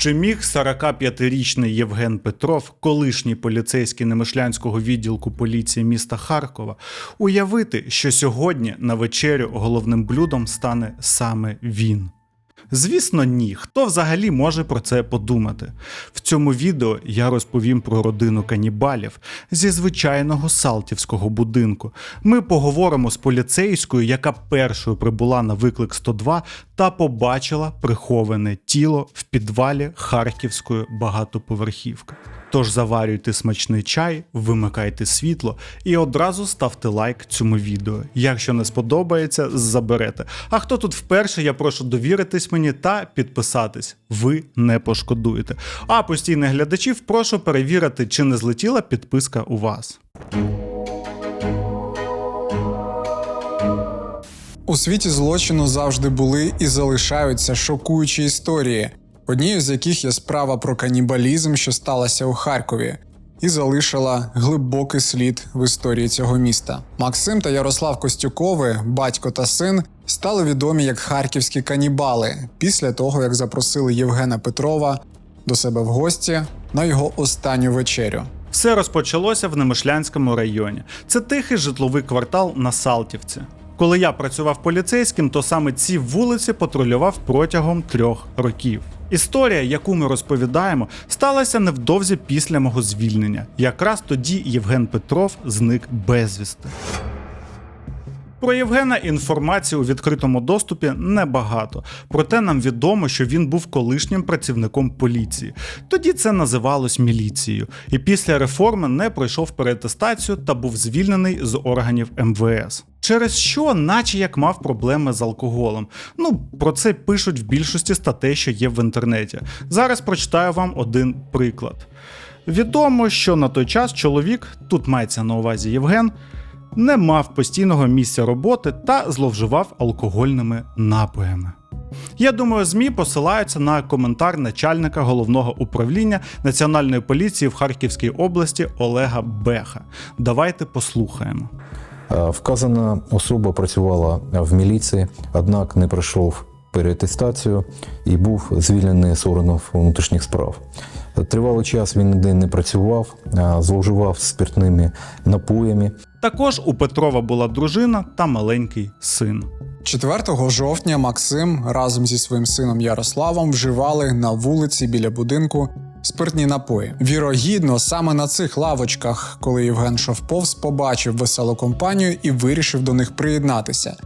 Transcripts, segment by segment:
Чи міг 45-річний Євген Петров, колишній поліцейський Немишлянського відділку поліції міста Харкова, уявити, що сьогодні на вечерю головним блюдом стане саме він? Звісно, ні. Хто взагалі може про це подумати? В цьому відео я розповім про родину канібалів зі звичайного салтівського будинку. Ми поговоримо з поліцейською, яка першою прибула на виклик 102 та побачила приховане тіло в підвалі харківської багатоповерхівки. Тож заварюйте смачний чай, вимикайте світло і одразу ставте лайк цьому відео. Якщо не сподобається, заберете. А хто тут вперше, я прошу довіритись мені та підписатись. Ви не пошкодуєте. А постійних глядачів прошу перевірити, чи не злетіла підписка у вас. У світі злочину завжди були і залишаються шокуючі історії, однією з яких є справа про канібалізм, що сталася у Харкові, і залишила глибокий слід в історії цього міста. Максим та Ярослав Костюкови, батько та син, стали відомі як харківські канібали після того, як запросили Євгена Петрова до себе в гості на його останню вечерю. Все розпочалося в Немишлянському районі. Це тихий житловий квартал на Салтівці. Коли я працював поліцейським, то саме ці вулиці патрулював протягом трьох років. Історія, яку ми розповідаємо, сталася невдовзі після мого звільнення. Якраз тоді Євген Петров зник безвісти. Про Євгена інформації у відкритому доступі небагато. Проте нам відомо, що він був колишнім працівником поліції. Тоді це називалось міліцією. І після реформи не пройшов переатестацію та був звільнений з органів МВС. Через що, наче як мав проблеми з алкоголем. Ну, про це пишуть в більшості статей, що є в інтернеті. Зараз прочитаю вам один приклад. Відомо, що на той час чоловік, тут мається на увазі Євген, не мав постійного місця роботи та зловживав алкогольними напоями. Я думаю, ЗМІ посилаються на коментар начальника головного управління Національної поліції в Харківській області Олега Беха. Давайте послухаємо. Е, Вказана особа працювала в міліції, однак не пройшов переатестацію і був звільнений з органів внутрішніх справ. Тривалий час він ніде не працював, а зловживав спиртними напоями. Також у Петрова була дружина та маленький син. 4 жовтня Максим разом зі своїм сином Ярославом вживали на вулиці біля будинку спиртні напої. Вірогідно, саме на цих лавочках, коли Євген Шовповз побачив веселу компанію і вирішив до них приєднатися.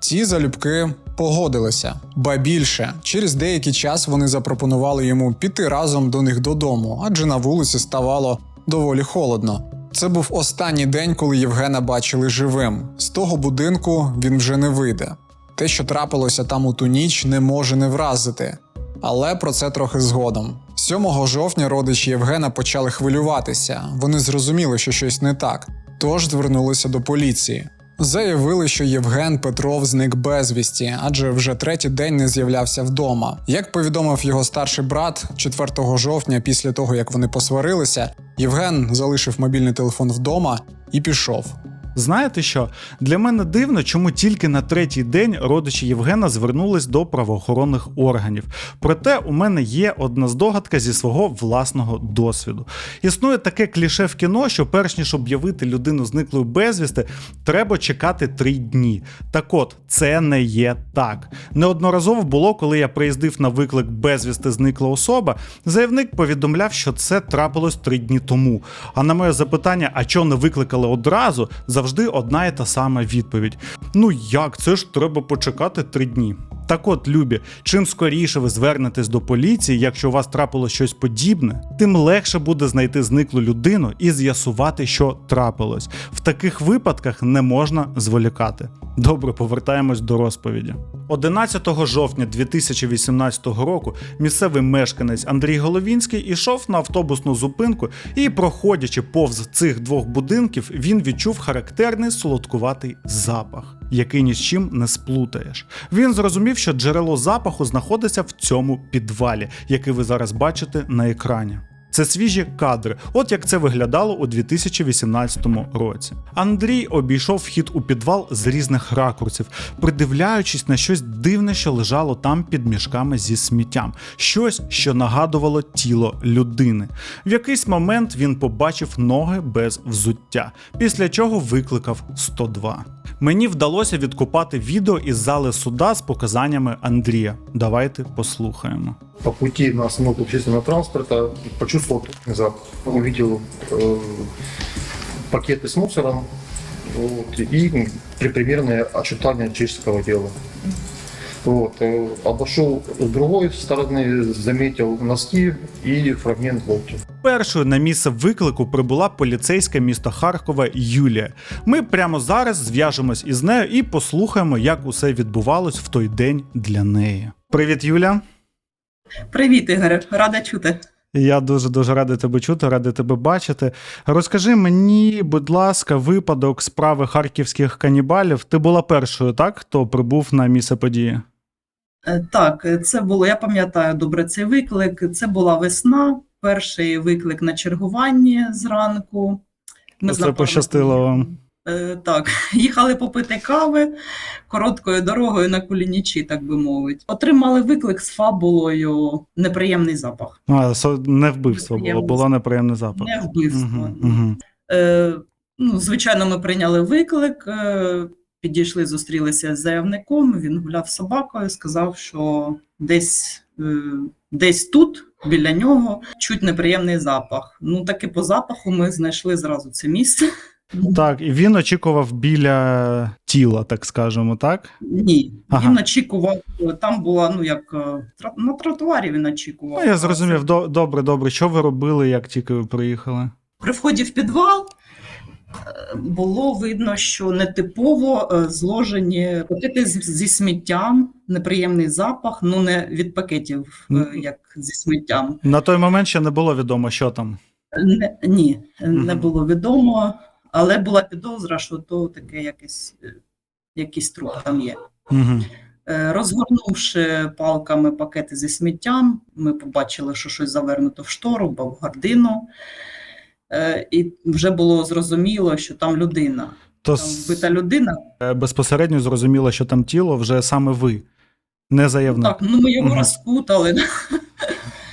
Ті залюбки погодилися, ба більше через деякий час вони запропонували йому піти разом до них додому, адже на вулиці ставало доволі холодно. Це був останній день, коли Євгена бачили живим. З того будинку він вже не вийде. Те, що трапилося там у ту ніч, не може не вразити. Але про це трохи згодом. 7 жовтня родичі Євгена почали хвилюватися. Вони зрозуміли, що щось не так, тож звернулися до поліції. Заявили, що Євген Петров зник безвісті, адже вже третій день не з'являвся вдома. Як повідомив його старший брат, 4 жовтня, після того як вони посварилися, Євген залишив мобільний телефон вдома і пішов. Знаєте що? Для мене дивно, чому тільки на третій день родичі Євгена звернулись до правоохоронних органів. Проте у мене є одна здогадка зі свого власного досвіду. Існує таке кліше в кіно, що перш ніж об'явити людину зниклою безвісти, треба чекати три дні. Так от, це не є так. Неодноразово було, коли я приїздив на виклик безвісти зникла особа, заявник повідомляв, що це трапилось три дні тому. А на моє запитання, а чого не викликали одразу, завжди одна і та сама відповідь: Ну як, це ж треба почекати три дні. Так от, любі, чим скоріше ви звернетесь до поліції, якщо у вас трапило щось подібне, тим легше буде знайти зниклу людину і з'ясувати, що трапилось. В таких випадках не можна зволікати. Добре, повертаємось до розповіді. 11 жовтня 2018 року місцевий мешканець Андрій Головінський ішов на автобусну зупинку і, проходячи повз цих двох будинків, він відчув характерний солодкуватий запах, який ні з чим не сплутаєш. Він зрозумів, що джерело запаху знаходиться в цьому підвалі, який ви зараз бачите на екрані. Це свіжі кадри, от як це виглядало у 2018 році. Андрій обійшов вхід у підвал з різних ракурсів, придивляючись на щось дивне, що лежало там під мішками зі сміттям, щось, що нагадувало тіло людини. В якийсь момент він побачив ноги без взуття, після чого викликав 102. Мені вдалося відкопати відео із зали суда з показаннями Андрія. Давайте послухаємо по пути на остановку общественного транспорта почувствовал трупный запах. Увидел э, пакеты с мусором вот, и примерное очертание человеческого тела. Вот, э, обошел с другой стороны, заметил носки и фрагмент волки. Першою на місце виклику прибула поліцейська міста Харкова Юлія. Ми прямо зараз зв'яжемось із нею і послухаємо, як усе відбувалось в той день для неї. Привіт, Юля. Привіт, Ігоре, рада чути. Я дуже дуже радий тебе чути, радий тебе бачити. Розкажи мені, будь ласка, випадок справи харківських канібалів. Ти була першою, так, хто прибув на місце події? Е, Так, це було, я пам'ятаю добре цей виклик. Це була весна, перший виклик на чергуванні зранку. Це з пощастило вам. Е, Так, їхали попити кави короткою дорогою на кулінічі, так би мовити. Отримали виклик з фабулою неприємний запах. А, не вбивство було, було неприємний запах. Не вбивство. Угу, угу. Е, ну, звичайно, ми прийняли виклик, е, підійшли, зустрілися з заявником. Він гуляв з собакою, сказав, що десь, е, десь тут, біля нього, чуть неприємний запах. Ну, таки по запаху ми знайшли зразу це місце. Так, і він очікував біля тіла, так скажемо, так? Ні, Ага. він очікував, там була, ну як е, на тротуарі він очікував. Ну, я зрозумів. До- Добре, добре. Що ви робили, як тільки ви приїхали? При вході в підвал е, було видно, що нетипово е, зложені пакети з- зі сміттям, неприємний запах, ну не від пакетів, е, Мгм. як зі сміттям. На той момент ще не було відомо, що там. Не, ні, не Мгм. було відомо, але була підозра, що то таке якийсь, е, якийсь труп там є. Угу. Розгорнувши палками пакети зі сміттям, ми побачили, що щось завернуто в штору, або в гардину. Е, І вже було зрозуміло, що там людина. То Там вбита людина. безпосередньо зрозуміло, що там тіло вже саме ви, не заявник. Так, ну ми його Мгм. розкутали,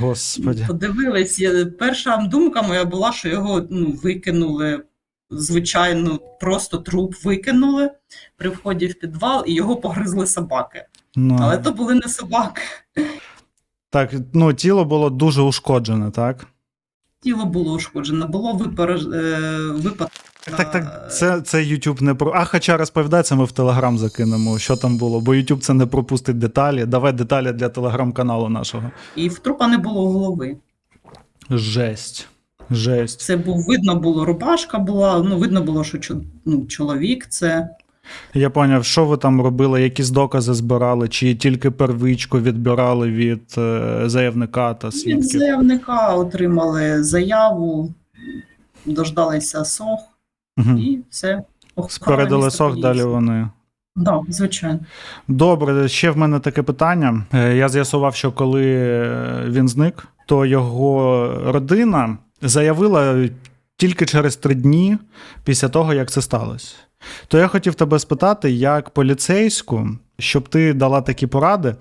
Господи. подивились. Перша думка моя була, що його ну, викинули. Звичайно, просто труп викинули при вході в підвал, і його погризли собаки. Ну, Але то були не собаки. Так, ну тіло було дуже ушкоджене, так? Тіло було ушкоджено, було випереж... е, випадок. Так, так, так. Це, це YouTube не про. А хоча розповідай, це ми в Телеграм закинемо, що там було, бо YouTube це не пропустить деталі. Давай деталі для телеграм-каналу нашого. І в трупа не було голови. Жесть. Жесть. Це був видно було рубашка була. Ну видно було, що ну, чоловік це. Я поняв, що ви там робили, якісь докази збирали, чи тільки первичку відбирали від е, заявника та Від заявника отримали заяву, дождалися сох Угу. і все. Спередили сох, далі вони. Да, звичайно. Добре, ще в мене таке питання. Е, Я з'ясував, що коли е, він зник, то його родина заявила тільки через три дні після того, як це сталося. То я хотів тебе спитати, як поліцейську, щоб ти дала такі поради.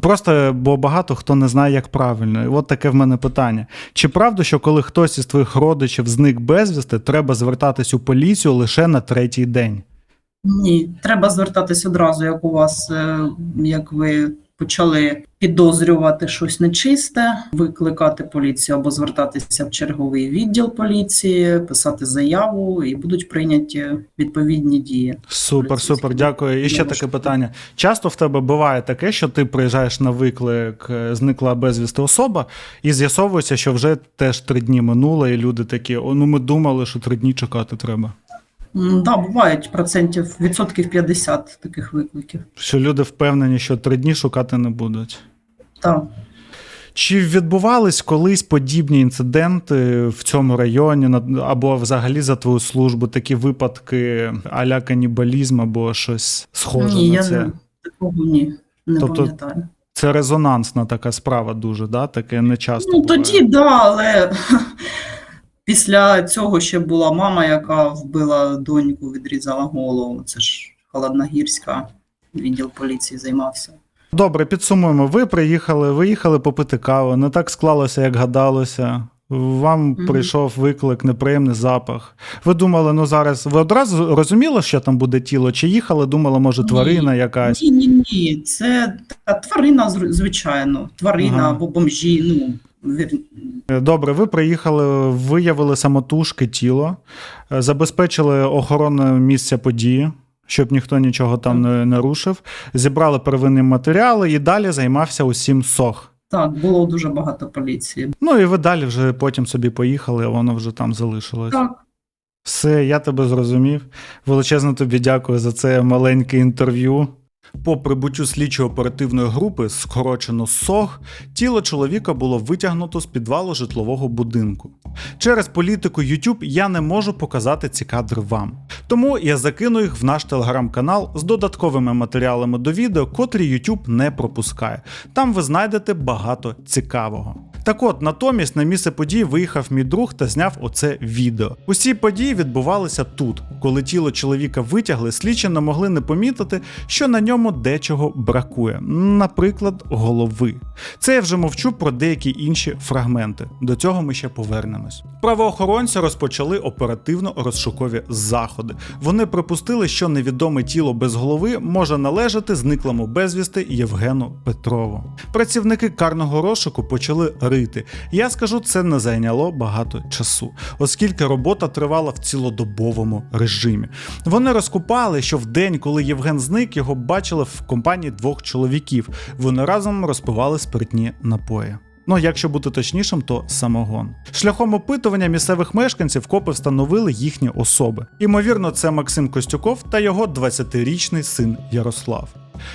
Просто бо багато хто не знає, як правильно. І от таке в мене питання. Чи правда, що коли хтось із твоїх родичів зник безвісти, треба звертатись у поліцію лише на третій день? Ні, треба звертатись одразу, як у вас, е, як ви почали підозрювати щось нечисте, викликати поліцію або звертатися в черговий відділ поліції, писати заяву і будуть прийняті відповідні дії. Супер, супер, дякую. І ще таке питання. Часто в тебе буває таке, що ти приїжджаєш на виклик, е, зникла безвісти особа, і з'ясовується, що вже теж три дні минуло, і люди такі: о, ну ми думали, що три дні чекати треба. Да, бувають процентів відсотків 50 таких викликів. Що люди впевнені, що три дні шукати не будуть. Так. Чи відбувались колись подібні інциденти в цьому районі або взагалі за твою службу такі випадки а-ля канібалізм або щось схоже ні, на я це? не, такого ні, не Тобто- пам'ятаю. Це резонансна така справа дуже, да? таке не часто. Ну, буває. тоді, да, але після цього ще була мама, яка вбила доньку, відрізала голову. Це ж Холодногірська, відділ поліції займався. Добре, підсумуємо. Ви приїхали, виїхали попити каву, не так склалося, як гадалося. Вам Мгм. прийшов виклик, неприємний запах. Ви думали, ну зараз ви одразу розуміли, що там буде тіло, чи їхали, думали, може, Ні. тварина якась. Ні, ні, ні. Це та тварина, звичайно. Тварина Ага. або бомжі. Ну, Добре, ви приїхали, виявили самотужки тіло, е, забезпечили охорону місця події, щоб ніхто нічого там не, не рушив, зібрали первинні матеріали і далі займався усім сох. так, було дуже багато поліції. Ну і ви далі вже потім собі поїхали, а воно вже там залишилось. Так. Все, я тебе зрозумів. Величезно тобі дякую за це маленьке інтерв'ю. По прибуттю слідчо-оперативної групи, скорочено СОГ, тіло чоловіка було витягнуто з підвалу житлового будинку. Через політику YouTube я не можу показати ці кадри вам. Тому я закину їх в наш телеграм-канал з додатковими матеріалами до відео, котрі YouTube не пропускає. Там ви знайдете багато цікавого. Так от, натомість на місце події виїхав мій друг та зняв оце відео. Усі події відбувалися тут. Коли тіло чоловіка витягли, слідчі не могли не помітити, що на ньому дечого бракує, наприклад, голови. Це я вже мовчу про деякі інші фрагменти. До цього ми ще повернемось. Правоохоронці розпочали оперативно-розшукові заходи. Вони припустили, що невідоме тіло без голови може належати зниклому безвісти Євгену Петрову. Працівники карного розшуку почали рити. Я скажу, це не зайняло багато часу, оскільки робота тривала в цілодобовому режимі. Вони розкупали, що в день, коли Євген зник, його бачили в компанії двох чоловіків. Вони разом розпивали спиртні напої. Ну, якщо бути точнішим, то самогон. Шляхом опитування місцевих мешканців копи встановили їхні особи. Імовірно, це Максим Костюков та його 20-річний син Ярослав.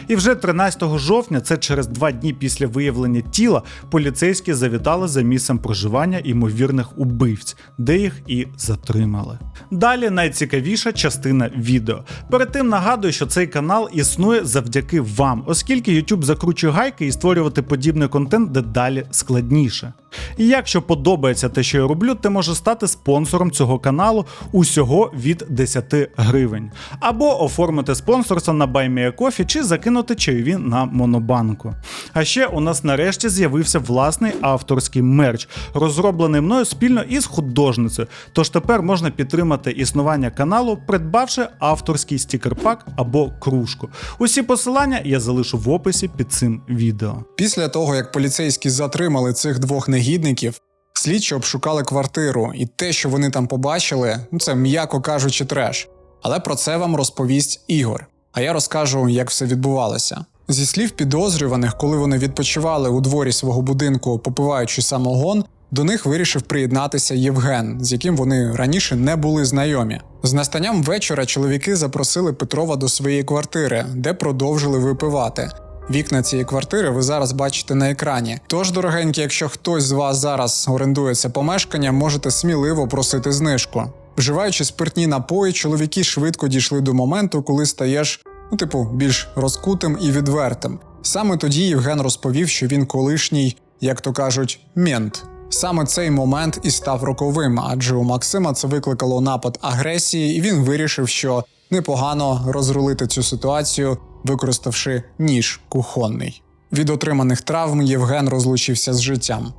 І вже 13 жовтня, це через два дні після виявлення тіла, поліцейські завітали за місцем проживання ймовірних убивць, де їх і затримали. Далі найцікавіша частина відео. Перед тим нагадую, що цей канал існує завдяки вам, оскільки YouTube закручує гайки і створювати подібний контент дедалі складніше. І якщо подобається те, що я роблю, ти можеш стати спонсором цього каналу усього від 10 гривень. Або оформити спонсорство на BuyMeACoffee чи закинути чайові на Монобанку. А ще у нас нарешті з'явився власний авторський мерч, розроблений мною спільно із художницею. Тож тепер можна підтримати існування каналу, придбавши авторський стікер-пак або кружку. Усі посилання я залишу в описі під цим відео. Після того, як поліцейські затримали цих двох негідників, слідчі обшукали квартиру, і те, що вони там побачили, ну це м'яко кажучи, треш. Але про це вам розповість Ігор. А я розкажу, як все відбувалося. Зі слів підозрюваних, коли вони відпочивали у дворі свого будинку, попиваючи самогон, до них вирішив приєднатися Євген, з яким вони раніше не були знайомі. З настанням вечора чоловіки запросили Петрова до своєї квартири, де продовжили випивати. Вікна цієї квартири ви зараз бачите на екрані. Тож, дорогенькі, якщо хтось з вас зараз орендує це помешкання, можете сміливо просити знижку. Вживаючи спиртні напої, чоловіки швидко дійшли до моменту, коли стаєш, ну, типу, більш розкутим і відвертим. Саме тоді Євген розповів, що він колишній, як то кажуть, мент. Саме цей момент і став роковим, адже у Максима це викликало напад агресії, і він вирішив, що непогано розрулити цю ситуацію, використавши ніж кухонний. Від отриманих травм Євген розлучився з життям.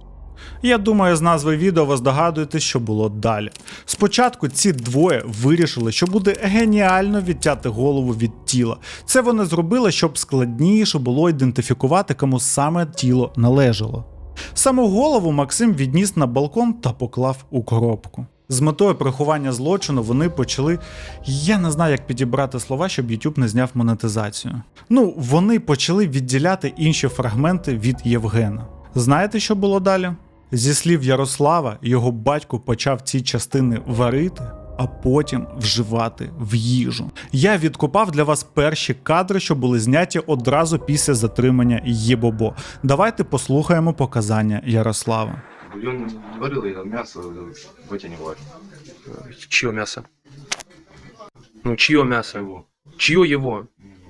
Я думаю, з назви відео ви здогадуєтесь, що було далі. Спочатку ці двоє вирішили, що буде геніально відтяти голову від тіла. Це вони зробили, щоб складніше було ідентифікувати, кому саме тіло належало. Саму голову Максим відніс на балкон та поклав у коробку. З метою приховання злочину вони почали. Я не знаю, як підібрати слова, щоб YouTube не зняв монетизацію. Ну, вони почали відділяти інші фрагменти від Євгена. Знаєте, що було далі? Зі слів Ярослава, його батько почав ці частини варити, а потім вживати в їжу. Я відкопав для вас перші кадри, що були зняті одразу після затримання Єбобо. Давайте послухаємо показання Ярослава. Бульон не варил, я мясо в эти не варю. Чье мясо? Ну, чье мясо его? Чье его?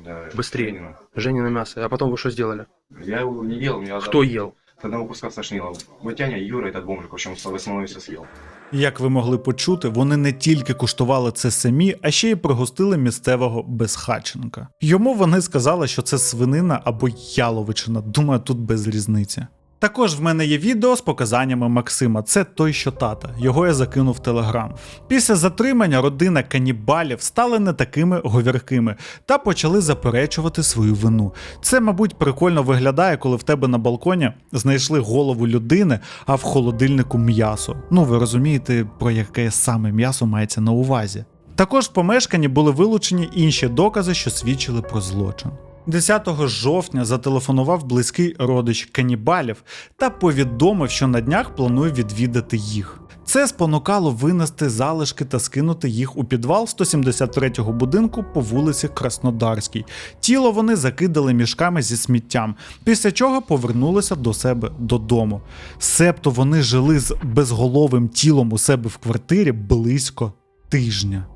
э, Быстрее. Ленина. Женина мясо. А потом вы что сделали? Я его не ел, меня Кто ел? С одного куска стошнило. Вытяня, Юра, этот бомжик, в общем, в основном все съел. Як ви могли почути, вони не тільки куштували це самі, а ще й пригостили місцевого безхатченка. Йому вони сказали, що це свинина або яловичина. Думаю, тут без різниці. Також в мене є відео з показаннями Максима. Це той, що тата. Його я закинув в телеграм. Після затримання родина канібалів стали не такими говіркими та почали заперечувати свою вину. Це, мабуть, прикольно виглядає, коли в тебе на балконі знайшли голову людини, а в холодильнику м'ясо. Ну ви розумієте, про яке саме м'ясо мається на увазі. Також в помешканні були вилучені інші докази, що свідчили про злочин. 10 жовтня зателефонував близький родич канібалів та повідомив, що на днях планує відвідати їх. Це спонукало винести залишки та скинути їх у підвал 173-го будинку по вулиці Краснодарській. Тіло вони закидали мішками зі сміттям, після чого повернулися до себе додому. Себто вони жили з безголовим тілом у себе в квартирі близько тижня.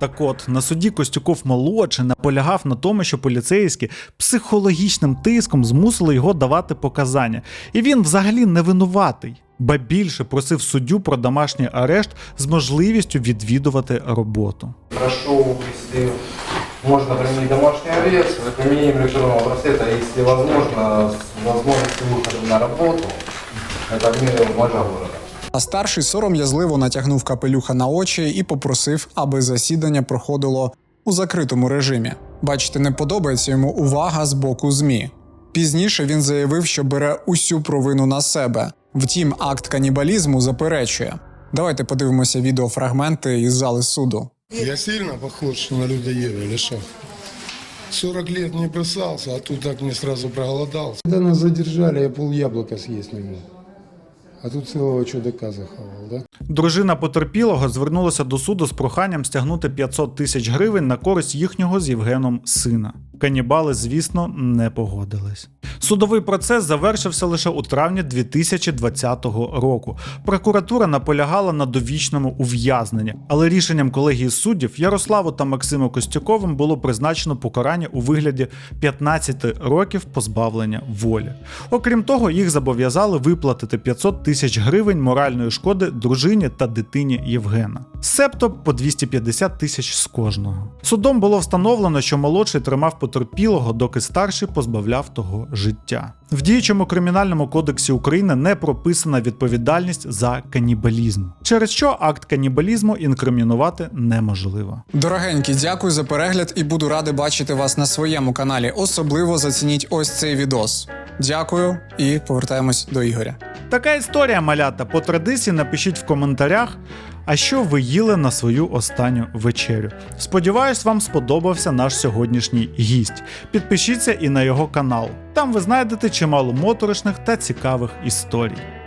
Так от, на суді Костюков молодший наполягав на тому, що поліцейські психологічним тиском змусили його давати показання, і він взагалі не винуватий. Ба більше просив суддю про домашній арешт з можливістю відвідувати роботу. Прошу, если можно применить домашний арест, с применением электронного браслета, если возможно, с возможностью выхода на работу, это в мере межа города. А старший сором'язливо натягнув капелюха на очі і попросив, аби засідання проходило у закритому режимі. Бачите, не подобається йому увага з боку ЗМІ. Пізніше він заявив, що бере усю провину на себе. Втім, акт канібалізму заперечує. Давайте подивимося відеофрагменти із зали суду. Я сильно похож на людоеда или что? 40 лет не бросался, а тут так мне сразу проголодался. Когда нас задержали, я пол яблока съесть не мог. А тут цілого чудака заховав. да? Дружина потерпілого звернулася до суду з проханням стягнути 500 тисяч гривень на користь їхнього з Євгеном сина. Канібали, звісно, не погодились. Судовий процес завершився лише у травні 2020 року. Прокуратура наполягала на довічному ув'язненні, але рішенням колегії суддів Ярославу та Максиму Костюковим було призначено покарання у вигляді 15 років позбавлення волі. Окрім того, їх зобов'язали виплатити 500 тисяч гривень моральної шкоди дружині та дитині Євгена, себто по 250 тисяч з кожного. Судом було встановлено, що молодший тримав потерпілого, доки старший позбавляв того життя. В діючому кримінальному кодексі України не прописана відповідальність за канібалізм, через що акт канібалізму інкримінувати неможливо. Дорогенькі, дякую за перегляд і буду радий бачити вас на своєму каналі. Особливо зацініть ось цей відос. Дякую і повертаємось до Ігоря. Така історія, малята. По традиції напишіть в коментарях, а що ви їли на свою останню вечерю. Сподіваюсь, вам сподобався наш сьогоднішній гість. Підпишіться і на його канал. Там ви знайдете чимало моторошних та цікавих історій.